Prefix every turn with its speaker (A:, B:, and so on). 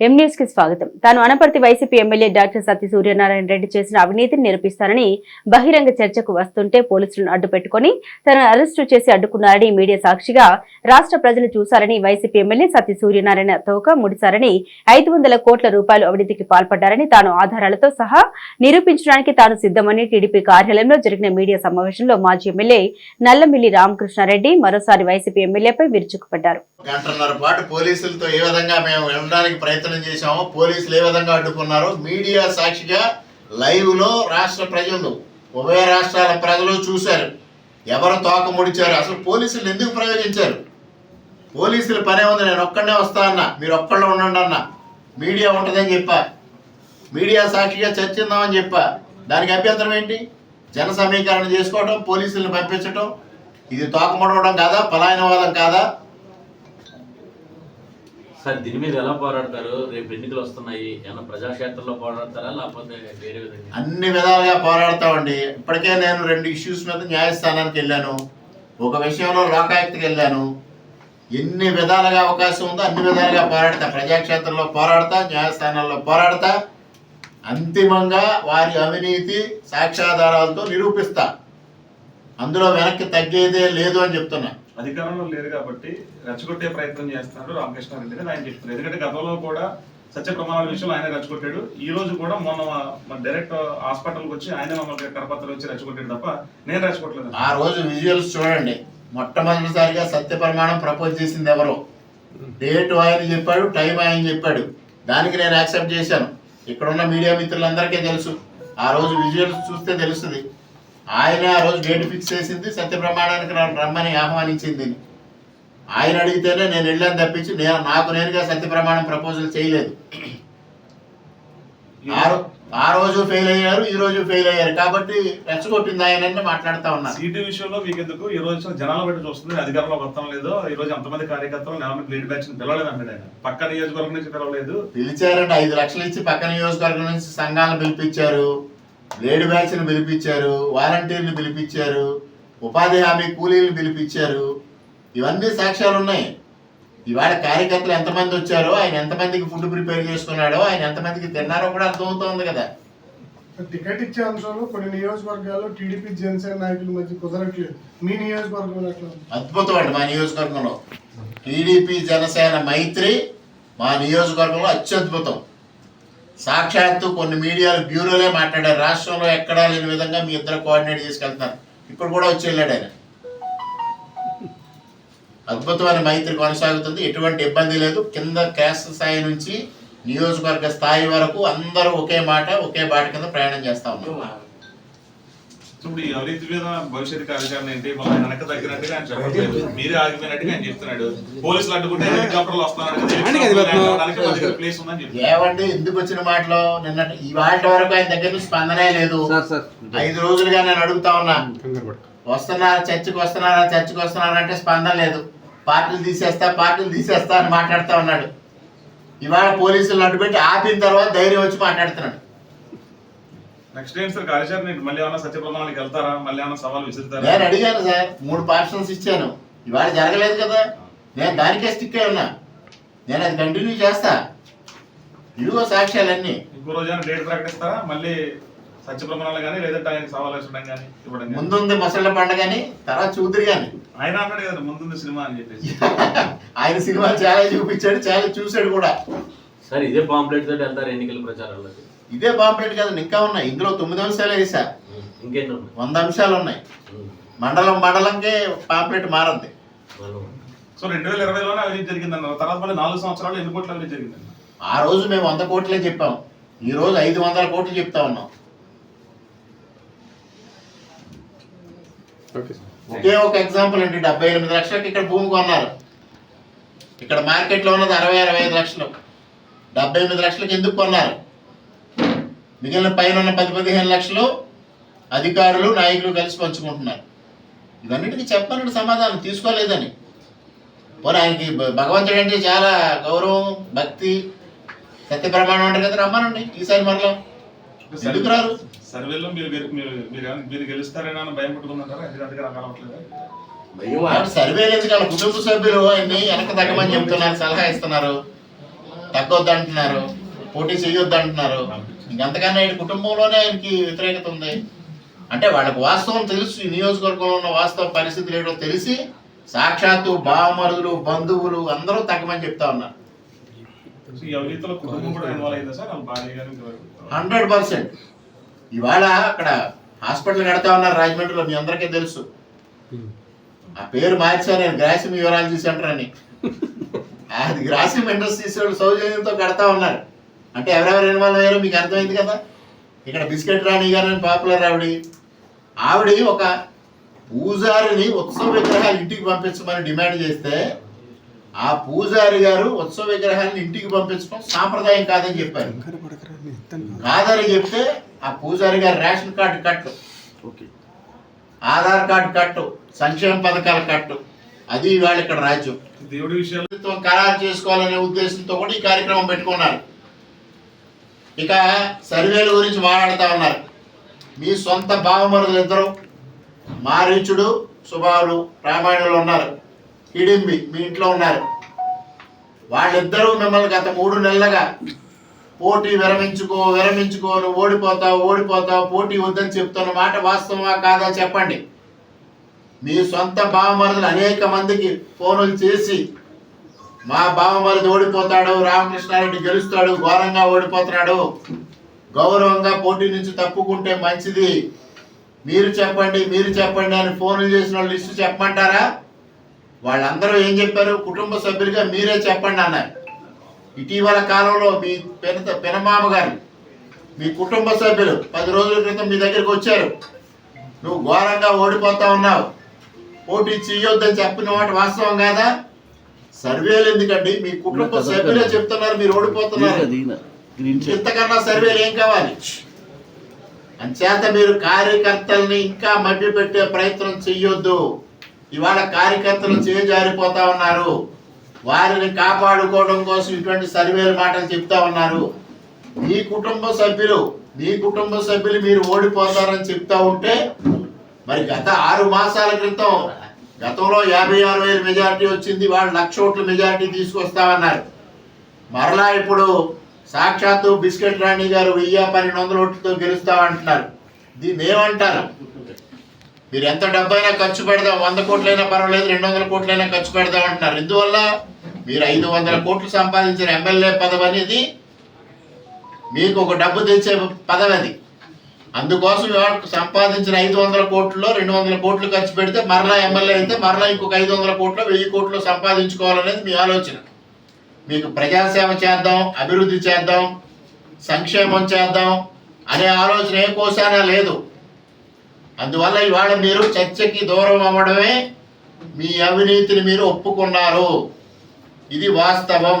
A: ఎం న్యూస్కి స్వాగతం. తాను Anaparthi YCP MLA doctor Satya Suryanarayana Reddy చేసిన అవినీతిని నిరూపిస్తానని బహిరంగ చర్చకు వస్తుంటే పోలీసులను అడ్డుపెట్టుకుని తనను అరెస్టు చేసి అడ్డుకున్నారని మీడియా సాక్షిగా రాష్ట్ర ప్రజలు చూశారని వైసీపీ ఎమ్మెల్యే సత్య సూర్యనారాయణ తోక ముడిసారని ఐదు వందల కోట్ల రూపాయలు అవినీతికి పాల్పడ్డారని తాను ఆధారాలతో సహా నిరూపించడానికి తాను సిద్ధమని టీడీపీ కార్యాలయంలో జరిగిన మీడియా సమావేశంలో మాజీ ఎమ్మెల్యే నల్లమిల్లి రామకృష్ణారెడ్డి మరోసారి వైసీపీ ఎమ్మెల్యేపై విరుచుకుపడ్డారు.
B: గంటన్నర పాటు పోలీసులతో ఏ విధంగా మేము వెళ్ళడానికి ప్రయత్నం చేశామో. పోలీసులు ఏ విధంగా అడ్డుకున్నారో మీడియా సాక్షిగా లైవ్లో రాష్ట్ర ప్రజలు ఉభయ రాష్ట్రాల ప్రజలు చూశారు. ఎవరు తోక ముడిచారు? అసలు పోలీసులు ఎందుకు ప్రయోగించారు? పోలీసుల పనే ఉంది. నేను ఒక్కడనే వస్తా అన్న. మీరు ఒక్కళ్ళు ఉండండి అన్న. మీడియా ఉంటుందని చెప్పా. మీడియా సాక్షిగా చర్చిందామని చెప్పా. దానికి అభ్యంతరం ఏంటి? జన సమీకరణ చేసుకోవడం పోలీసులను పంపించడం ఇది తోకముడవడం కాదా? పలాయనవాదం కాదా?
C: సార్ దీని మీద ఎలా పోరాడతారు? రేపు ఎన్నికలు వస్తున్నాయి. ఏమైనా ప్రజాక్షేత్రంలో పోరాడతారా? లేకపోతే వేరే విధంగా?
B: అన్ని విధాలుగా పోరాడతామండి. ఇప్పటికే నేను రెండు ఇష్యూస్ మీద న్యాయస్థానానికి వెళ్ళాను. ఒక విషయంలో లోకాయుక్తకి వెళ్ళాను. ఎన్ని విధాలుగా అవకాశం ఉందో అన్ని విధాలుగా పోరాడతా. ప్రజాక్షేత్రంలో పోరాడతా న్యాయస్థానాల్లో పోరాడతా. అంతిమంగా వారి అవినీతి సాక్ష్యాధారాలతో నిరూపిస్తా. అందులో వెనక్కి తగ్గేదే లేదు అని చెప్తున్నా.
D: అధికారంలో లేరు కాబట్టి రెచ్చగొట్టే ప్రయత్నం చేస్తున్నారు రామకృష్ణారెడ్డి అని ఆయన చెప్తున్నారు ఎందుకంటే గతంలో కూడా సత్య ప్రమాణాల విషయంలో ఆయన రెచ్చగొట్టాడు. ఈ రోజు కూడా మొన్న మా- మన డైరెక్ట్ హాస్పిటల్కి వచ్చి ఆయన మమ్మల్ని కరపత్రలు వచ్చి రెచ్చగొట్టాడు తప్ప నేను రెచ్చగొట్టలేదు.
B: ఆ రోజు విజువల్స్ చూడండి. మొట్టమొదటిసారిగా సత్య ప్రమాణం ప్రపోజ్ చేసింది ఎవరు. డేట్ ఆయన చెప్పాడు టైం ఆయన చెప్పాడు. దానికి నేను యాక్సెప్ట్ చేశాను. ఇక్కడ ఉన్న మీడియా మిత్రులందరికీ తెలుసు. ఆ రోజు విజువల్స్ చూస్తే తెలుస్తుంది. ఆయన ఆ రోజు డేట్ ఫిక్స్ చేసింది సత్య ప్రమాణానికి నన్ను రమ్మని ఆహ్వానించింది. ఆయన అడిగితేనే నేను వెళ్ళాను తప్పించి నేను నాకు నేనుగా సత్య ప్రమాణం ప్రపోజల్ చేయలేదు. ఆ రోజు ఫెయిల్ అయ్యారు ఈ రోజు ఫెయిల్ అయ్యారు. కాబట్టి రెచ్చగొట్టింది ఆయన మాట్లాడుతా ఉన్నారు.
D: సీటీ విషయంలో మీకు ఎందుకు ఈ రోజు జనాలు బట్టి చూస్తుంది అధికారంలో వస్తాం లేదు. ఈ రోజు అంతమంది కార్యకర్తలు నేను బ్లీడ్ బ్యాచ్ పిలవలేదు అన్నాడు ఆయన. పక్క నియోజకవర్గం నుంచి పిలవలేదు.
B: పిలిచారంటే ఐదు లక్షలు ఇచ్చి పక్క నియోజకవర్గం నుంచి సంఘాలను పిలిపించారు. లేడీ బ్యాచ్ని పిలిపించారు వాలంటీర్ని పిలిపించారు ఉపాధి హామీ కూలీలను పిలిపించారు. ఇవన్నీ సాక్ష్యాలు ఉన్నాయి. ఇవాళ కార్యకర్తలు ఎంతమంది వచ్చారో ఆయన ఎంతమందికి ఫుడ్ ప్రిపేర్ చేసుకున్నాడో ఆయన ఎంతమందికి తిన్నారో కూడా అర్థమవుతోంది కదా.
E: టికెట్ ఇచ్చే అంశంలో కొన్ని నియోజకవర్గాల్లో టీడీపీ జనసేన నాయకుల మధ్య కుదరట్లేదు. మీ నియోజకవర్గం ఎట్లా ఉంది?
B: అద్భుతం అండి మా నియోజకవర్గంలో. టీడీపీ జనసేన మైత్రి మా నియోజకవర్గంలో అత్యద్భుతం. సాక్షాత్తు కొన్ని మీడియాలు బ్యూరోలే మాట్లాడారు. రాష్ట్రంలో ఎక్కడా లేని విధంగా మీ ఇద్దరు కోఆర్డినేట్ చేసుకెళ్తున్నారు. ఇప్పుడు కూడా వచ్చి వెళ్ళాడు ఆయన. అద్భుతమైన మైత్రి కొనసాగుతుంది. ఎటువంటి ఇబ్బంది లేదు. కింద క్యాస్ట్ స్థాయి నుంచి నియోజకవర్గ స్థాయి వరకు అందరూ ఒకే మాట ఒకే బాట కింద ప్రయాణం చేస్తా ఉన్నారు.
D: ఇప్పుడు ఈ అవినీతి మీద భవిష్యత్ కార్యాచరణ ఏంటి? మళ్ళీ వెనక తగ్గినట్టుగా ఆయన చెప్పట్లేదు. మీరే ఆగిపోయినట్టుగా ఆయన చెప్తున్నాడు. పోలీసులు అడ్డుకుంటే హెలికాప్టర్లు దగ్గర ప్లేస్ ఉందని
B: ఏమండి? ఎందుకు వచ్చిన మాటలో? నిన్న ఇవాళ వరకు ఆయన దగ్గర నుంచి స్పందనే లేదు. ఐదు రోజులుగా నేను అడుగుతా ఉన్నా. వస్తున్నారా చర్చికి వస్తున్నారా? చర్చికి వస్తున్నారా అంటే స్పందన లేదు. పార్టీలు తీసేస్తా పార్టీలు తీసేస్తా అని మాట్లాడుతా ఉన్నాడు. ఇవాళ పోలీసులు అడ్డుపెట్టి ఆపిన తర్వాత ధైర్యం వచ్చి మాట్లాడుతున్నాడు.
D: నెక్స్ట్ ఏంటి సార్? కార్యాచరణ ఏంటి? మళ్ళీ ఏమైనా సత్య ప్రమాణాలకు వెళ్తారా? మళ్ళీ ఏమైనా సవాల్ విసురుతారా?
B: నేను అడిగాను సార్. మూడు పార్షన్స్ ఇచ్చాను. ఇవాళ జరగలేదు కదా. నేను దానికే స్టిక్ అయి ఉన్నా. నేను అది కంటిన్యూ చేస్తా. ఇదిగో సాక్ష్యాలన్నీ.
D: ఇంకో రోజు ఏమైనా డేట్ ప్రకటిస్తారా మళ్ళీ సత్య ప్రమాణాలు కానీ లేదంటే ఆయనకి సవాల్ విసరడం కానీ ఇవ్వడం కానీ
B: ముందుంది ముసళ్ళ పండగని తర్వాత చూదురు కానీ
D: ఆయన అన్నాడు కదా ముందుంది సినిమా అని చెప్పేసి.
B: ఆయన సినిమాలు చాలా చూపించాడు చాలా చూశాడు కూడా.
C: సార్ ఇదే పాంప్లెట్ తోటి వెళ్తారు ఎన్నికల ప్రచారాలకు
B: ఇదే బాంబేట్ కదండి ఇంకా ఉన్నాయి. ఇందులో తొమ్మిది అంశాలు వేసా. వంద అంశాలు ఉన్నాయి. మండలం మండలంకే పాంప్లెట్ మారద్ది
D: సో రెండు వేల ఇరవైలోనే అవినీతి జరిగిందన్నారు తర్వాత మళ్ళీ నాలుగు సంవత్సరాలు ఎన్ని కోట్ల అవినీతి జరిగిందన్న?
B: ఆ రోజు మేము వంద కోట్లే చెప్పాం. ఈ రోజు ఐదు వందల కోట్లు చెప్తా ఉన్నాం. ఒకే ఒక ఎగ్జాంపుల్ అండి. డెబ్బై ఎనిమిది లక్షలకి ఇక్కడ భూమి కొన్నారు. ఇక్కడ మార్కెట్లో ఉన్నది అరవై అరవై ఐదు లక్షలు. డెబ్బై ఎనిమిది లక్షలకి ఎందుకు కొన్నారు? మిగిలిన పైన ఉన్న పది పదిహేను లక్షలు అధికారులు నాయకులు కలిసి పంచుకుంటున్నారు. ఇవన్నిటికీ చెప్పనండి సమాధానం తీసుకోలేదని. పోనీ ఆయనకి భ- భగవంతుడు అంటే చాలా గౌరవం భక్తి సత్య ప్రమాణం అంటారు కదా రమ్మనండి. ఈసారి మరలా. ఎందుకు రారు?
D: సర్వేలో మీరు మీరు మీరు- మీరు ఏమైనా- మీరు గెలుస్తారేనా భయం
B: వాడు సర్వేలు ఎందుకు వాళ్ళ కుటుంబ సభ్యులు ఆయన్ని వెనక తగ్గమని చెప్తున్నారు సలహా ఇస్తున్నారు. తగ్గొద్దు అంటున్నారు పోటీ చేయొద్దు అంటున్నారు ఇంకంతకన్నా ఆయన కుటుంబంలోనే ఆయనకి వ్యతిరేకత ఉంది. అంటే వాళ్ళకి వాస్తవం తెలుసు ఈ నియోజకవర్గంలో ఉన్న వాస్తవ పరిస్థితులు ఏంటో తెలిసి సాక్షాత్తు బావమరుదులు బంధువులు అందరూ తగ్గమని చెప్తా ఉన్నారు? Hundred percent. ఇవాళ అక్కడ హాస్పిటల్ కడతా ఉన్నారు రాజమండ్రిలో మీ అందరికీ తెలుసు. ఆ పేరు మార్చా నేను గ్రాసిమ్ యూరాలజీ సెంటర్ అని. అది గ్రాసిమ్ ఇండస్ట్రీస్ వాళ్ళు సౌజన్యంతో కడతా ఉన్నారు. అంటే ఎవరెవరు ఇన్వాల్వ్ అయ్యారో మీకు అర్థమైంది కదా? ఇక్కడ బిస్కెట్ రాణి గారు అని పాపులర్ ఆవిడ. ఆవిడ ఒక పూజారిని ఉత్సవ విగ్రహాలు ఇంటికి పంపించమని డిమాండ్ చేస్తే ఆ పూజారి గారు ఉత్సవ విగ్రహాలను ఇంటికి పంపించడం సాంప్రదాయం కాదని చెప్పారు. కాదని చెప్తే ఆ పూజారి గారు రేషన్ కార్డు కట్టు. ఆధార్ కార్డు కట్టు. సంక్షేమ పథకాల కట్టు. అది ఇవాళ ఇక్కడ రాజ్యం.
D: దేవుడి విషయాలు
B: ఖరారు చేసుకోవాలనే ఉద్దేశంతో కూడా ఈ కార్యక్రమం పెట్టుకున్నారు. ఇక సర్వేల గురించి మాట్లాడుతూ ఉన్నారు. మీ సొంత బావమరుదులు ఇద్దరు మారీచుడు సుబావులు రామాయణంలో ఉన్నారు. హిడింబి మీ ఇంట్లో ఉన్నారు. వాళ్ళిద్దరూ మిమ్మల్ని గత మూడు నెలలుగా పోటీ విరమించుకో విరమించుకో నువ్వు ఓడిపోతావు ఓడిపోతావు పోటీ వద్దని చెప్తున్న మాట వాస్తవమా కాదా చెప్పండి. మీ సొంత బావమరుదులు అనేక మందికి ఫోనులు చేసి మా బావమరిది ఓడిపోతాడు రామకృష్ణారెడ్డి గెలుస్తాడు ఘోరంగా ఓడిపోతున్నాడు. గౌరవంగా పోటీ నుంచి తప్పుకుంటే మంచిది. మీరు చెప్పండి మీరు చెప్పండి అని ఫోన్లు చేసిన వాళ్ళ లిస్టు చెప్పమంటారా? వాళ్ళందరూ ఏం చెప్పారు? కుటుంబ సభ్యులుగా మీరే చెప్పండి అన్నారు ఇటీవల కాలంలో మీ పెన పెనమామ గారు మీ కుటుంబ సభ్యులు పది రోజుల క్రితం మీ దగ్గరికి వచ్చారు. నువ్వు ఘోరంగా ఓడిపోతా ఉన్నావు. పోటీ చేయొద్దని చెప్పిన మాట వాస్తవం కాదా? సర్వేలు ఎందుకండి? మీ కుటుంబ సభ్యులే చెప్తున్నారు మీరు ఓడిపోతున్నారు. ఇంతకన్నా సర్వేలు ఏం కావాలి? అంచేత మీరు కార్యకర్తల్ని ఇంకా మభ్య పెట్టే ప్రయత్నం చెయ్యొద్దు. ఇవాళ కార్యకర్తలు చేజారిపోతా ఉన్నారు. వారిని కాపాడుకోవడం కోసం ఇటువంటి సర్వేల మాటలు చెప్తా ఉన్నారు. మీ కుటుంబ సభ్యులు మీ కుటుంబ సభ్యులు మీరు ఓడిపోతారని చెప్తా ఉంటే మరి గత ఆరు మాసాల క్రితం గతంలో యాభై ఆరు వేల మెజారిటీ వచ్చింది వాళ్ళు లక్ష ఓట్ల మెజారిటీ తీసుకొస్తామన్నారు. మరలా ఇప్పుడు సాక్షాత్తు బిస్కెట్ రాణి గారు వెయ్యి పన్నెండు వందల ఓట్లతో గెలుస్తామంటున్నారు. దీన్ని ఏమంటారు? మీరు ఎంత డబ్బైనా ఖర్చు పెడదాం వంద కోట్లైనా పర్వాలేదు రెండు వందల కోట్లైనా ఖర్చు పెడదాం అంటున్నారు ఇందువల్ల మీరు ఐదు వందల కోట్లు సంపాదించిన ఎమ్మెల్యే పదవి అనేది మీకు ఒక డబ్బు తెచ్చే పదవి అది అందుకోసం సంపాదించిన ఐదు వందల కోట్లలో రెండు వందల కోట్లు ఖర్చు పెడితే మరలా ఎమ్మెల్యే అయితే మరలా ఇంకొక ఐదు వందల కోట్లు వెయ్యి కోట్లు సంపాదించుకోవాలనేది మీ ఆలోచన. మీకు ప్రజాసేవ చేద్దాం అభివృద్ధి చేద్దాం సంక్షేమం చేద్దాం అనే ఆలోచన ఏ కోసానా లేదు. అందువల్ల ఇవాళ మీరు చర్చకి దూరం అవ్వడమే మీ అవినీతిని మీరు ఒప్పుకున్నారు. ఇది వాస్తవం.